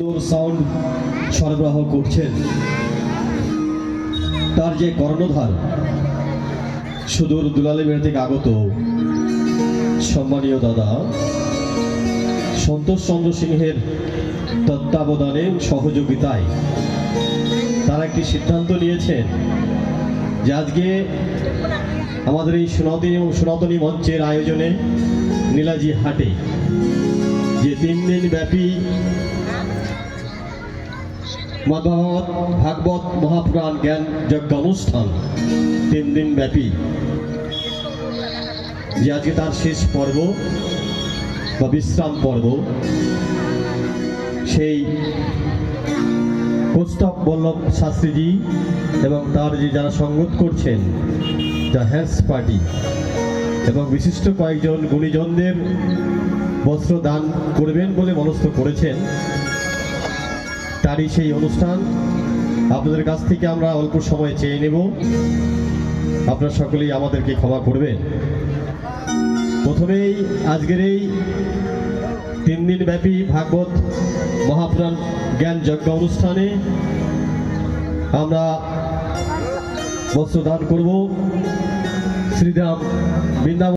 Sound সরবরাহ করছেন। তার যে কর্ণধার, সুদূর দুলালী মেয়ে থেকে আগত সম্মানীয় দাদা, সন্তোষ চন্দ্র সিংহের তত্ত্বাবধানে সহযোগিতায় তারা একটি সিদ্ধান্ত নিয়েছেন যে আজকে আমাদের এই সনাতনী এবং সনাতনী মঞ্চের আয়োজনে নীলাজি হাটে যে তিন দিন ব্যাপী মহাভারত ভাগবত মহাপ্রাণ জ্ঞান যজ্ঞ অনুষ্ঠান তিন দিন ব্যাপী। যে আজকে তার শেষ পর্ব বা বিশ্রাম পর্ব, সেই কৌস্তব বল্লভ শাস্ত্রীজি এবং তার যে যারা সঙ্গত করছেন দ্য হ্যান্স পার্টি এবং বিশিষ্ট কয়েকজন গুণীজনদের বস্ত্র দান করবেন বলে মনস্থ করেছেন তারই সেই অনুষ্ঠান। আপনাদের কাছ থেকে আমরা অল্প সময় চেয়ে নেব। আপনারা সকলেই আমাদেরকে ক্ষমা করবেন। প্রথমেই আজকের এই তিন দিন ব্যাপী ভাগবত মহাপ্রাণ জ্ঞান যজ্ঞ অনুষ্ঠানে আমরা বস্ত্র দান করব। শ্রীরাম বৃন্দাবন